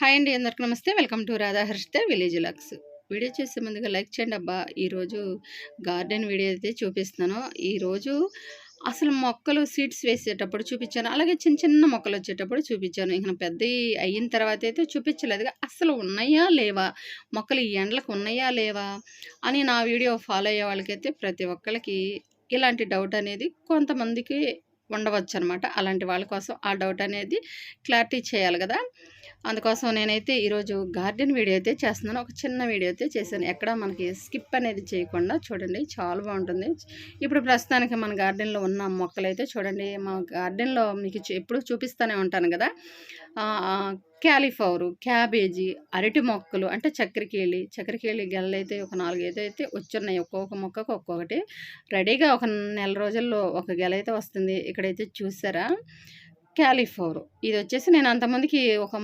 Hi అండి అందరికి నమస్తే. వెల్కమ్ టు రాధాహర్షిత విలేజ్ లక్స్ వీడియో చూసే ముందుగా లైక్ చేయండి అబ్బా. ఈరోజు గార్డెన్ వీడియో అయితే చూపిస్తున్నాను. ఈరోజు అసలు మొక్కలు సీడ్స్ వేసేటప్పుడు చూపించాను. అలాగే చిన్న చిన్న మొక్కలు వచ్చేటప్పుడు చూపించాను. ఇంకా పెద్ద అయిన తర్వాత అయితే చూపించలేదు. అసలు ఉన్నాయా లేవా? మొక్కలు ఈ ఎండలకు ఉన్నాయా లేవా? అని నా వీడియో ఫాలో అయ్యే వాళ్ళకైతే ప్రతి ఒక్కరికి ఇలాంటి డౌట్ అనేది కొంతమందికి ఉండవచ్చు అనమాట అలాంటి వాళ్ళ కోసం ఆ డౌట్ అనేది క్లారిటీ చేయాలి కదా. అందుకోసం నేనైతే ఈరోజు గార్డెన్ వీడియో అయితే చేస్తున్నాను. ఒక చిన్న వీడియో అయితే చేశాను. ఎక్కడ మనకి స్కిప్ అనేది చేయకుండా చూడండి. చాలా బాగుంటుంది. ఇప్పుడు ప్రస్తుతానికి మన గార్డెన్లో ఉన్న మొక్కలు అయితే చూడండి. మా గార్డెన్లో మీకు ఎప్పుడు ఎప్పుడూ చూపిస్తూనే ఉంటాను కదా. క్యాలీఫ్లవరు క్యాబేజీ అరటి మొక్కలు అంటే చక్కెరకేళి. చక్కెరకేళి గెలలు అయితే ఒక నాలుగైదు అయితే వచ్చున్నాయి. ఒక్కొక్క మొక్కకు ఒక్కొక్కటి. రెడీగా ఒక నెల రోజుల్లో ఒక గెల అయితే వస్తుంది. ఇక్కడైతే చూసారా? క్యాలీఫ్లవర్ ఇది వచ్చేసి నేను అంతమందికి ఒక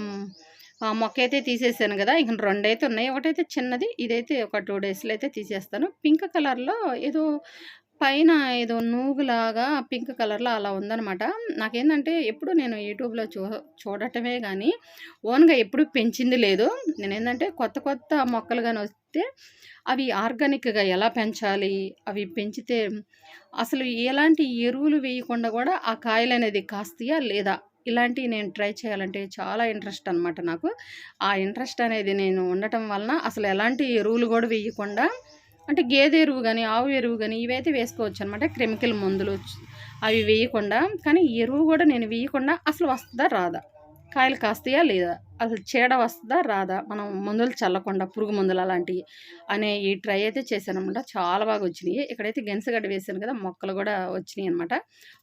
మొక్క అయితే తీసేసాను కదా ఇంక రెండు అయితే ఉన్నాయి. ఒకటైతే చిన్నది ఇదైతే ఒక టూ డేస్లో అయితే తీసేస్తాను. పింక్ కలర్లో ఏదో పైన ఏదో నూగులాగా పింక్ కలర్లో అలా ఉందనమాట నాకేంటంటే ఎప్పుడు నేను యూట్యూబ్లో చూ చూడటమే కానీ ఓన్గా ఎప్పుడు పెంచింది లేదు. నేను ఏంటంటే కొత్త కొత్త మొక్కలు కానీ వస్తే అవి ఆర్గానిక్గా ఎలా పెంచాలి అవి పెంచితే అసలు ఎలాంటి ఎరువులు వేయకుండా కూడా ఆ కాయలు అనేది కాస్తాయా లేదా? ఇలాంటివి నేను ట్రై చేయాలంటే చాలా ఇంట్రెస్ట్ అనమాట నాకు. ఆ ఇంట్రెస్ట్ అనేది నేను ఉండటం వలన అసలు ఎలాంటి ఎరువులు కూడా వేయకుండా అంటే గేదె ఎరువు కానీ ఆవు ఎరువు కానీ ఇవైతే వేసుకోవచ్చు అనమాట కెమికల్ మందులు అవి వేయకుండా కానీ ఎరువు కూడా నేను వేయకుండా అసలు వస్తుందా రాదా? కాయలు కాస్తాయా లేదా? అసలు చీడ వస్తుందా రాదా? మనం మందులు చల్లకుండా పురుగు మందులు అలాంటివి అనే ఈ ట్రై అయితే చేశానమాట చాలా బాగా వచ్చినాయి. ఇక్కడైతే గెనసగడ్డ వేసాను కదా మొక్కలు కూడా వచ్చినాయి అనమాట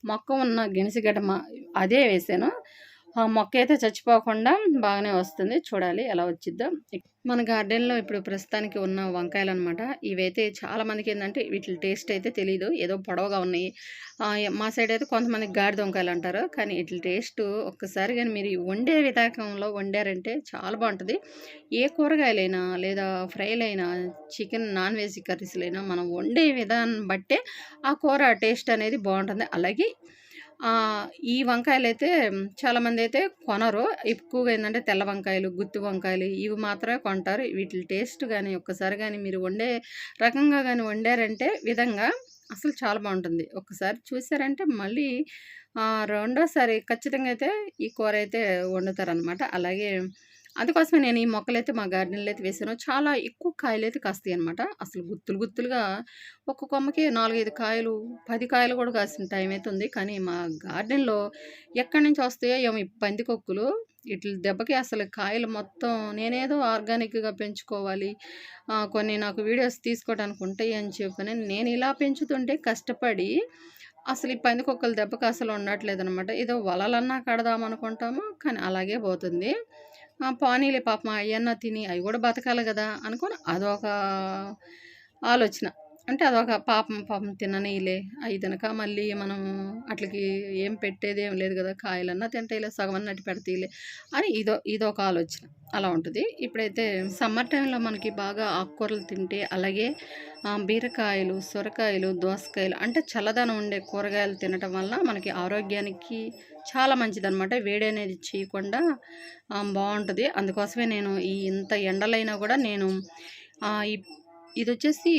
మొక్క ఉన్న గెనసగడ్డ మా అదే వేసాను మొక్క అయితే చచ్చిపోకుండా బాగానే వస్తుంది. చూడాలి ఎలా వచ్చిద్దో. మన గార్డెన్లో ఇప్పుడు ప్రస్తుతానికి ఉన్న వంకాయలు అనమాట ఇవైతే చాలా మందికి ఏంటంటే వీటి టేస్ట్ అయితే తెలియదు ఏదో పొడవగా ఉన్నాయి. మా సైడ్ అయితే కొంతమంది గాడిద వంకాయలు అంటారు. కానీ వీటి టేస్ట్ ఒక్కసారి కానీ మీరు వండే విధానంలో వండారంటే చాలా బాగుంటుంది. ఏ కూరగాయలైనా లేదా ఫ్రైలైనా చికెన్ నాన్ వెజ్ కర్రీస్లైనా మనం వండే విధానం బట్టే ఆ కూర టేస్ట్ అనేది బాగుంటుంది. అలాగే ఈ వంకాయలు అయితే చాలామంది అయితే కొనరు. ఎక్కువగా ఏంటంటే తెల్ల వంకాయలు గుత్తి వంకాయలు ఇవి మాత్రమే కొంటారు. వీటి టేస్ట్ కానీ ఒక్కసారి కానీ మీరు వండే రకంగా కానీ వండారంటే విధంగా అసలు చాలా బాగుంటుంది. ఒక్కసారి చూసారంటే మళ్ళీ రెండోసారి ఖచ్చితంగా అయితే ఈ కూర అయితే వండుతారనమాట అలాగే అందుకోసమే నేను ఈ మొక్కలైతే మా గార్డెన్లో అయితే వేసాను. చాలా ఎక్కువ కాయలు అయితే కాస్తాయి అనమాట అసలు గుత్తులు గుత్తులుగా ఒక్క కొమ్మకి నాలుగైదు కాయలు పది కాయలు కూడా కాసిన టైం అయితే ఉంది. కానీ మా గార్డెన్లో ఎక్కడి నుంచి వస్తాయో ఏమో ఈ పందికొక్కులు ఇట్ల దెబ్బకి అసలు కాయలు మొత్తం నేనేదో ఆర్గానిక్గా పెంచుకోవాలి కొన్ని నాకు వీడియోస్ తీసుకోవడానికి ఉంటాయి అని చెప్పని నేను ఇలా పెంచుతుంటే కష్టపడి అసలు ఈ పందికొక్కల దెబ్బకి అసలు ఉండట్లేదు అనమాట ఏదో వలలన్నా కడదాం అనుకుంటాము కానీ అలాగే పోతుంది. పోనీలే పాపం అయ్యన్నా తిని అవి కూడా బతకాలి కదా అనుకుని అదొక ఆలోచన. అంటే అదొక పాపం పాపం తిననీలే అవి తినక మళ్ళీ మనం అట్లకి ఏం పెట్టేది ఏం లేదు కదా కాయలన్నా తింటేలే సగం అన్నట్టు పెడతీలే అని ఇదో ఇదొక ఆలోచన. అలా ఉంటుంది. ఇప్పుడైతే సమ్మర్ టైంలో మనకి బాగా ఆకుకూరలు తింటే అలాగే బీరకాయలు సొరకాయలు దోసకాయలు అంటే చల్లదనం ఉండే కూరగాయలు తినటం వల్ల మనకి ఆరోగ్యానికి చాలా మంచిదన్నమాట. వేడి అనేది చేయకుండా బాగుంటుంది. అందుకోసమే నేను ఈ ఇంత ఎండలైనా కూడా నేను ఈ ఇది వచ్చేసి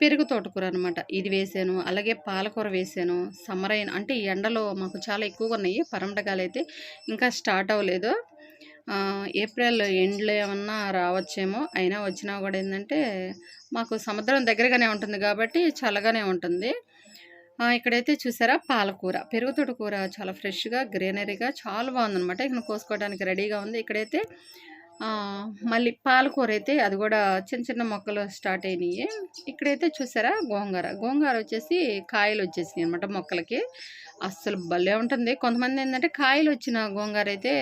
పెరుగు తోటకూర అనమాట ఇది వేసాను అలాగే పాలకూర వేసాను సమ్మర్ అయిన అంటే ఈ ఎండలో మాకు చాలా ఎక్కువగా ఉన్నాయి పరమటకాలు అయితే ఇంకా స్టార్ట్ అవ్వలేదు. ఏప్రిల్ ఎండ్లో ఏమన్నా రావచ్చేమో అయినా వచ్చినా కూడా ఏంటంటే మాకు సముద్రం దగ్గరగానే ఉంటుంది కాబట్టి చల్లగానే ఉంటుంది. ఇక్కడైతే చూసారా పాలకూర. పెరుగుతోట కూర చాలా ఫ్రెష్గా గ్రీనరీగా చాలా బాగుందన్నమాట ఇక్కడ కోసుకోవడానికి రెడీగా ఉంది. ఇక్కడైతే మళ్ళీ పాలకూర అయితే అది కూడా చిన్న చిన్న మొక్కలు స్టార్ట్ అయినాయి. ఇక్కడైతే చూసారా గోంగూర. గోంగూర వచ్చేసి కాయలు వచ్చేసినాయి అనమాట మొక్కలకి. అస్సలు భలే ఉంటుంది. కొంతమంది ఏంటంటే కాయలు వచ్చిన గోంగూర అయితే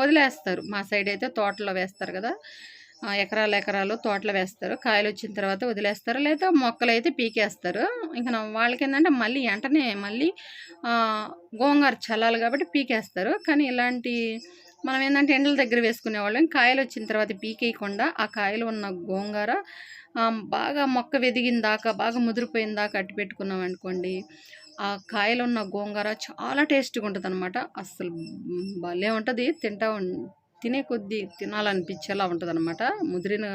వదిలేస్తారు. మా సైడ్ అయితే తోటలో వేస్తారు కదా. ఎకరాల ఎకరాలు ఎకరాలు తోటలో వేస్తారు. కాయలు వచ్చిన తర్వాత వదిలేస్తారు. లేదా మొక్కలు అయితే పీకేస్తారు. ఇంకా వాళ్ళకి ఏంటంటే మళ్ళీ వెంటనే మళ్ళీ గోంగూర చల్లాలి కాబట్టి పీకేస్తారు. కానీ ఇలాంటి మనం ఏంటంటే ఎండల దగ్గర వేసుకునే వాళ్ళం కాయలు వచ్చిన తర్వాత పీకేయకుండా ఆ కాయలు ఉన్న గోంగూర బాగా మొక్క వెదిగిన దాకా బాగా ముదిరిపోయిన దాకా అట్టి పెట్టుకున్నాం అనుకోండి. ఆ కాయలు ఉన్న గోంగూర చాలా టేస్ట్గా ఉంటుంది అనమాట అస్సలు భలే ఉంటుంది. తింటా ఉం- తినే కొద్దీ తినాలనిపించేలా ఉంటుంది అనమాట ముదిరిన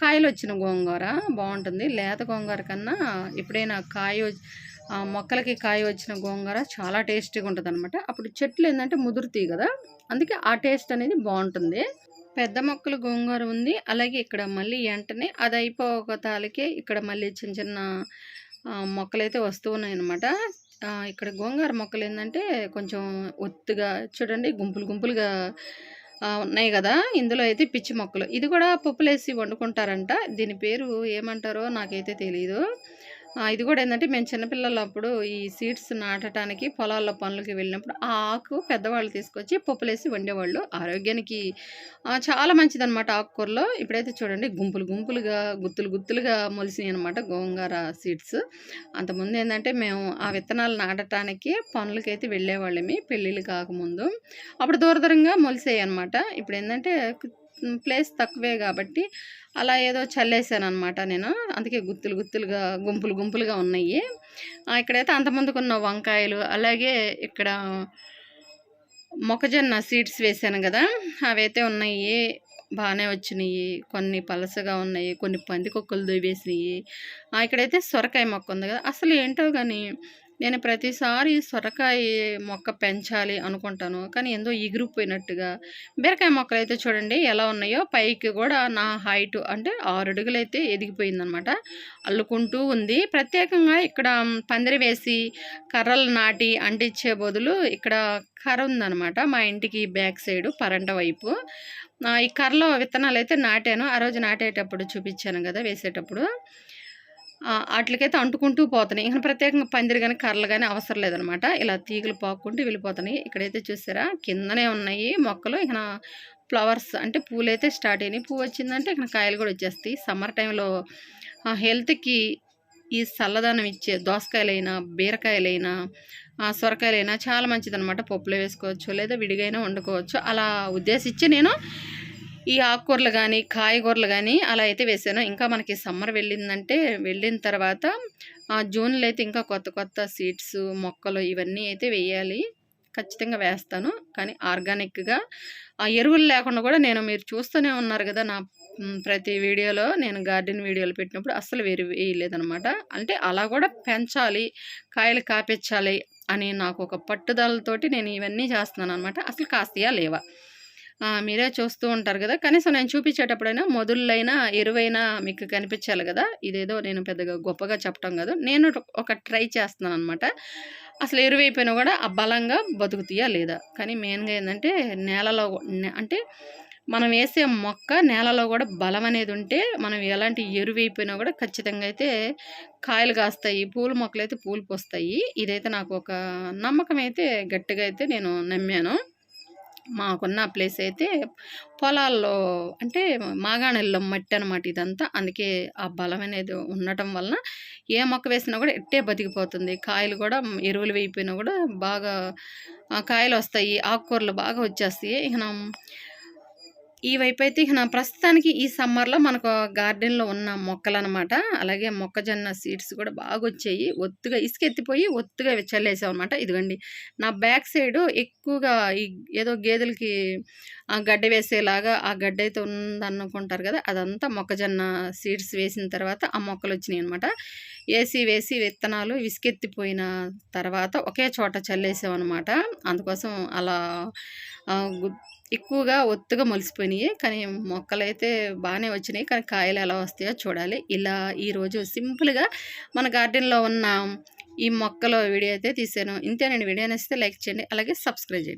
కాయలు వచ్చిన గోంగూర బాగుంటుంది. లేత గోంగూర కన్నా ఎప్పుడైనా కాయ మొక్కలకి కాయ వచ్చిన గోంగూర చాలా టేస్టీగా ఉంటుంది అనమాట అప్పుడు చెట్లు ఏంటంటే ముదురుతాయి కదా అందుకే ఆ టేస్ట్ అనేది బాగుంటుంది. పెద్ద మొక్కలు గోంగూర ఉంది అలాగే ఇక్కడ మళ్ళీ వెంటనే అది అయిపోక తాలికే ఇక్కడ మళ్ళీ చిన్న చిన్న మొక్కలైతే వస్తూ ఉన్నాయన్నమాట. ఇక్కడ గోంగూర మొక్కలు ఏంటంటే కొంచెం ఒత్తుగా చూడండి గుంపులు గుంపులుగా ఉన్నాయి కదా. ఇందులో అయితే పిచ్చి మొక్కలు. ఇది కూడా పప్పులేసి వండుకుంటారంట. దీని పేరు ఏమంటారో నాకైతే తెలియదు ఇది కూడా ఏంటంటే మేము చిన్నపిల్లలు అప్పుడు ఈ సీడ్స్ నాటడానికి పొలాల్లో పనులకి వెళ్ళినప్పుడు ఆ ఆకు పెద్దవాళ్ళు తీసుకొచ్చి పప్పులేసి వండేవాళ్ళు. ఆరోగ్యానికి చాలా మంచిదన్నమాట ఆకుకూరలో. ఇప్పుడైతే చూడండి గుంపులు గుంపులుగా గుత్తులు గుత్తులుగా మొలిసినాయి అనమాట గోంగూర సీడ్స్. అంతకుముందు ఏంటంటే మేము ఆ విత్తనాలు నాటడానికి పనులకైతే వెళ్ళేవాళ్ళమి పెళ్ళిళ్ళు కాకముందు. అప్పుడు దూర దూరంగా మొలిసాయి అనమాట ఇప్పుడు ఏంటంటే ప్లేస్ తక్కువే కాబట్టి అలా ఏదో చల్లేసాను అనమాట నేను. అందుకే గుత్తులు గుత్తులుగా గుంపులు గుంపులుగా ఉన్నాయి. ఇక్కడైతే ఇక్కడైతే అంతమందుకున్న వంకాయలు అలాగే ఇక్కడ మొక్కజొన్న సీడ్స్ వేసాను కదా. అవైతే ఉన్నాయి. బాగానే వచ్చినాయి. కొన్ని పలసగా ఉన్నాయి. కొన్ని పందికొక్కలు కుక్కలు ఆ, ఇక్కడైతే సొరకాయ మొక్క ఉంది కదా. అసలు ఏంటో కానీ నేను ప్రతిసారి సొరకాయ మొక్క పెంచాలి అనుకుంటాను. కానీ ఏందో ఎగిరిపోయినట్టుగా. బీరకాయ మొక్కలు అయితే చూడండి ఎలా ఉన్నాయో పైకి కూడా నా హైట్ అంటే ఆరు అడుగులు అయితే ఎదిగిపోయిందనమాట. అల్లుకుంటూ ఉంది. ప్రత్యేకంగా ఇక్కడ పందిరి వేసి కర్రలు నాటి అంటించే బదులు ఇక్కడ కర్ర ఉందన్నమాట మా ఇంటికి బ్యాక్ సైడ్ పరంట వైపు. ఈ కర్రలో విత్తనాలు అయితే నాటాను. ఆ రోజు నాటేటప్పుడు చూపించాను కదా వేసేటప్పుడు. వాటికైతే అంటుకుంటూ పోతున్నాయి. ఇంకా ప్రత్యేకంగా పందిరి కానీ కర్రలు కానీ అవసరం లేదనమాట. ఇలా తీగలు పాక్కుంటూ వెళ్ళిపోతున్నాయి. ఇక్కడైతే చూసారా? కిందనే ఉన్నాయి మొక్కలు. ఇక ఫ్లవర్స్ అంటే పూలు అయితే స్టార్ట్ అయినాయి. పువ్వు వచ్చిందంటే ఇక్కడ కాయలు కూడా వచ్చేస్తాయి. సమ్మర్ టైంలో హెల్త్కి ఈ చల్లదనం ఇచ్చే దోసకాయలైనా బీరకాయలైనా సొరకాయలైనా చాలా మంచిదనమాట. పప్పులో వేసుకోవచ్చు లేదా విడిగైనా వండుకోవచ్చు. అలా ఉద్దేశించి నేను ఈ ఆకుకూరలు కానీ కాయగూరలు కానీ అలా అయితే వేసాను. ఇంకా మనకి సమ్మర్ వెళ్ళిందంటే వెళ్ళిన తర్వాత ఆ, జూన్లో అయితే ఇంకా కొత్త కొత్త సీడ్స్ మొక్కలు ఇవన్నీ అయితే వేయాలి. ఖచ్చితంగా వేస్తాను. కానీ ఆర్గానిక్గా ఆ ఎరువులు లేకుండా కూడా నేను మీరు చూస్తూనే ఉన్నారు కదా నా ప్రతి వీడియోలో నేను గార్డెన్ వీడియోలు పెట్టినప్పుడు అస్సలు వేరు వేయలేదనమాట అంటే అలా కూడా పెంచాలి కాయలు కాపించాలి అని నాకు ఒక పట్టుదలతోటి నేను ఇవన్నీ చేస్తున్నాను అనమాట అసలు కాస్తయా లేవా? మీరే చూస్తూ ఉంటారు కదా. కనీసం నేను చూపించేటప్పుడైనా మొదలైనా ఎరువైనా మీకు కనిపించాలి కదా. ఇదేదో నేను పెద్దగా గొప్పగా చెప్పటం కాదు. నేను ఒక ట్రై చేస్తున్నాను అనమాట అసలు ఎరువైపోయినా కూడా ఆ బలంగా బతుకుతాయా లేదా? కానీ మెయిన్గా ఏంటంటే నేలలో నే- అంటే మనం వేసే మొక్క నేలలో కూడా బలం అనేది ఉంటే మనం ఎలాంటి ఎరువు అయిపోయినా కూడా ఖచ్చితంగా అయితే కాయలు కాస్తాయి పూల మొక్కలు అయితే పూలు పోస్తాయి. ఇదైతే నాకు ఒక నమ్మకం అయితే గట్టిగా అయితే నేను నమ్మాను. మాకున్న ప్లేస్ అయితే పొలాల్లో అంటే మాగాణెల్లో మట్టి అనమాట ఇదంతా. అందుకే ఆ బలం అనేది ఉండటం వలన ఏ మొక్క వేసినా కూడా ఎట్టే బతికిపోతుంది. కాయలు కూడా ఎరువులు వేయిపోయినా కూడా బాగా కాయలు వస్తాయి ఆకుకూరలు బాగా వచ్చేస్తాయి. ఇక ఈ వైపు అయితే ఇక నా ప్రస్తుతానికి ఈ సమ్మర్లో మనకు గార్డెన్లో ఉన్న మొక్కలు అనమాట అలాగే మొక్కజొన్న సీడ్స్ కూడా బాగా వచ్చాయి ఒత్తుగా ఇసుక ఎత్తిపోయి ఒత్తుగా చల్లేసాం అనమాట ఇదిగోండి నా బ్యాక్ సైడ్ ఎక్కువగా ఈ ఏదో గేదెలకి ఆ గడ్డ వేసేలాగా ఆ గడ్డ అయితే ఉందనుకుంటారు కదా అదంతా మొక్కజొన్న సీడ్స్ వేసిన తర్వాత ఆ మొక్కలు వచ్చినాయి అనమాట వేసి వేసి విత్తనాలు విసుకెత్తిపోయిన తర్వాత ఒకే చోట చల్లేసాం అనమాట అందుకోసం అలా గు- ఎక్కువగా ఒత్తుగా మొలిసిపోయినాయి. కానీ మొక్కలు అయితే బాగానే వచ్చినాయి. కానీ కాయలు ఎలా వస్తాయో చూడాలి. ఇలా ఈరోజు సింపుల్గా మన గార్డెన్లో ఉన్న ఈ మొక్కల వీడియో అయితే తీసాను. ఇంతేనండి వీడియో నచ్చితే లైక్ చేయండి. అలాగే సబ్స్క్రైబ్ చేయండి.